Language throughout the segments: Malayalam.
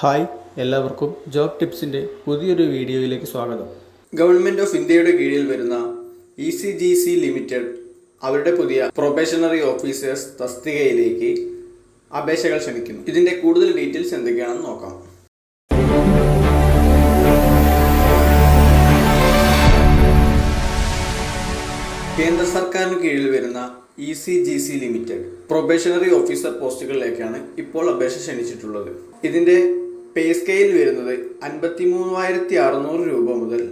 ഹായ് എല്ലാവർക്കും ജോബ് ടിപ്സിന്റെ പുതിയൊരു വീഡിയോയിലേക്ക് സ്വാഗതം. ഗവൺമെന്റ് ഓഫ് ഇന്ത്യയുടെ കീഴിൽ വരുന്ന E C G C limited അവരുടെ പുതിയ പ്രൊബേഷണറി ഓഫീസേഴ്സ് തസ്തികയിലേക്ക് അപേക്ഷകൾ ക്ഷണിക്കുന്നു. ഇതിന്റെ കൂടുതൽ ഡീറ്റെയിൽസ് എന്തൊക്കെയാണെന്ന് നോക്കാം. കേന്ദ്ര സർക്കാരിന് കീഴിൽ വരുന്ന E C G C limited probationary officer പോസ്റ്റുകളിലേക്കാണ് ഇപ്പോൾ അപേക്ഷ ക്ഷണിച്ചിട്ടുള്ളത്. ഇതിന്റെ പേ സ്കെയിൽ വരുന്നത് അൻപത്തി മൂവായിരത്തി അറുന്നൂറ് രൂപ മുതൽ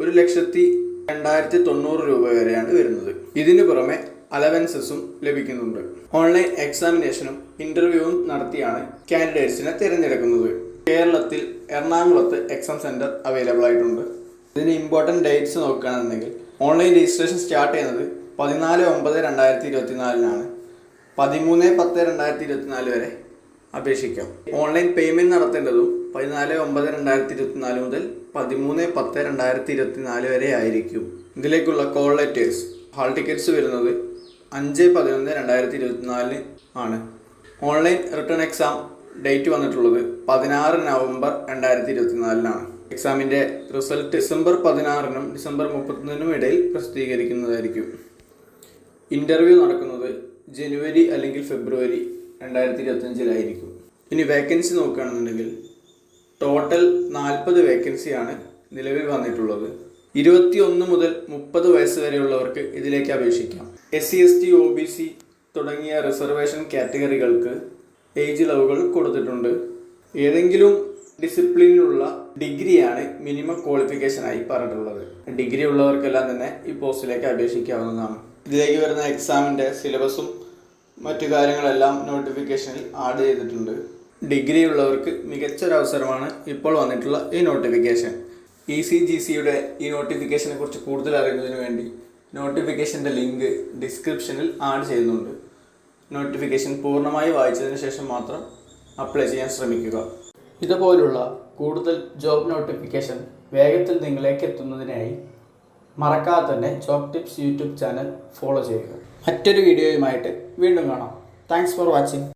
ഒരു ലക്ഷത്തി രണ്ടായിരത്തി തൊണ്ണൂറ് രൂപ വരെയാണ് വരുന്നത്. ഇതിനു പുറമെ അലവൻസസും ലഭിക്കുന്നുണ്ട്. ഓൺലൈൻ എക്സാമിനേഷനും ഇന്റർവ്യൂവും നടത്തിയാണ് കാൻഡിഡേറ്റ്സിനെ തിരഞ്ഞെടുക്കുന്നത്. കേരളത്തിൽ എറണാകുളത്ത് എക്സാം സെന്റർ അവൈലബിൾ ആയിട്ടുണ്ട്. ഇതിന് ഇമ്പോർട്ടന്റ് ഡേറ്റ്സ് നോക്കുകയാണെന്നുണ്ടെങ്കിൽ ഓൺലൈൻ രജിസ്ട്രേഷൻ സ്റ്റാർട്ട് ചെയ്യുന്നത് പതിനാല് ഒമ്പത് രണ്ടായിരത്തി ഇരുപത്തിനാലിനാണ് പതിമൂന്ന് പത്ത് രണ്ടായിരത്തി ഇരുപത്തിനാല് വരെ അപേക്ഷിക്കാം. ഓൺലൈൻ പേയ്മെന്റ് നടത്തേണ്ടതും പതിനാല് ഒമ്പത് രണ്ടായിരത്തി ഇരുപത്തിനാല് മുതൽ പതിമൂന്ന് പത്ത് രണ്ടായിരത്തി ഇരുപത്തിനാല് വരെ ആയിരിക്കും. ഇതിലേക്കുള്ള കോൾ ലെറ്റേഴ്സ് ഹാൾ ടിക്കറ്റ്സ് വരുന്നത് അഞ്ച് പതിനൊന്ന് രണ്ടായിരത്തി ഇരുപത്തിനാലിന് ആണ്. ഓൺലൈൻ റിട്ടേൺ എക്സാം ഡേറ്റ് വന്നിട്ടുള്ളത് പതിനാറ് നവംബർ രണ്ടായിരത്തി ഇരുപത്തിനാലിനാണ്. എക്സാമിന്റെ റിസൾട്ട് ഡിസംബർ പതിനാറിനും ഡിസംബർ മുപ്പത്തൊന്നിനും ഇടയിൽ പ്രസിദ്ധീകരിക്കുന്നതായിരിക്കും. ഇന്റർവ്യൂ നടക്കുന്നത് ജനുവരി അല്ലെങ്കിൽ ഫെബ്രുവരി രണ്ടായിരത്തി ഇരുപത്തഞ്ചിലായിരിക്കും ഇനി വേക്കൻസി നോക്കുകയാണെന്നുണ്ടെങ്കിൽ ടോട്ടൽ നാൽപ്പത് വേക്കൻസിയാണ് നിലവിൽ വന്നിട്ടുള്ളത്. ഇരുപത്തി ഒന്ന് മുതൽ മുപ്പത് വയസ്സ് വരെയുള്ളവർക്ക് ഇതിലേക്ക് അപേക്ഷിക്കാം. S C S T O B C തുടങ്ങിയ റിസർവേഷൻ കാറ്റഗറികൾക്ക് ഏജ് ലവുകൾ കൊടുത്തിട്ടുണ്ട്. ഏതെങ്കിലും ഡിസിപ്ലിനിലുള്ള ഡിഗ്രിയാണ് മിനിമം ക്വാളിഫിക്കേഷനായി പറഞ്ഞിട്ടുള്ളത്. ഡിഗ്രി ഉള്ളവർക്കെല്ലാം തന്നെ ഈ പോസ്റ്റിലേക്ക് അപേക്ഷിക്കാവുന്നതാണ്. ഇതിലേക്ക് വരുന്ന എക്സാമിന്റെ സിലബസും മറ്റു കാര്യങ്ങളെല്ലാം നോട്ടിഫിക്കേഷനിൽ ആഡ് ചെയ്തിട്ടുണ്ട്. ഡിഗ്രി ഉള്ളവർക്ക് മികച്ചൊരവസരമാണ് ഇപ്പോൾ വന്നിട്ടുള്ള ഈ നോട്ടിഫിക്കേഷൻ ഇ സി ജി സിയുടെ ഈ നോട്ടിഫിക്കേഷനെ കുറിച്ച് കൂടുതൽ അറിയുന്നതിന് വേണ്ടി നോട്ടിഫിക്കേഷന്റെ ലിങ്ക് ഡിസ്ക്രിപ്ഷനിൽ ആഡ് ചെയ്യുന്നുണ്ട്. നോട്ടിഫിക്കേഷൻ പൂർണമായി വായിച്ചതിന് ശേഷം മാത്രം അപ്ലൈ ചെയ്യാൻ ശ്രമിക്കുക. ഇതുപോലുള്ള കൂടുതൽ ജോബ് നോട്ടിഫിക്കേഷൻ വേഗത്തിൽ നിങ്ങളിലേക്ക് എത്തുന്നതിനായി മറക്കാതെ തന്നെ chalk tips YouTube channel follow ചെയ്യുക. മറ്റൊരു വീഡിയോയുമായിട്ട് വീണ്ടും കാണാം. Thanks for watching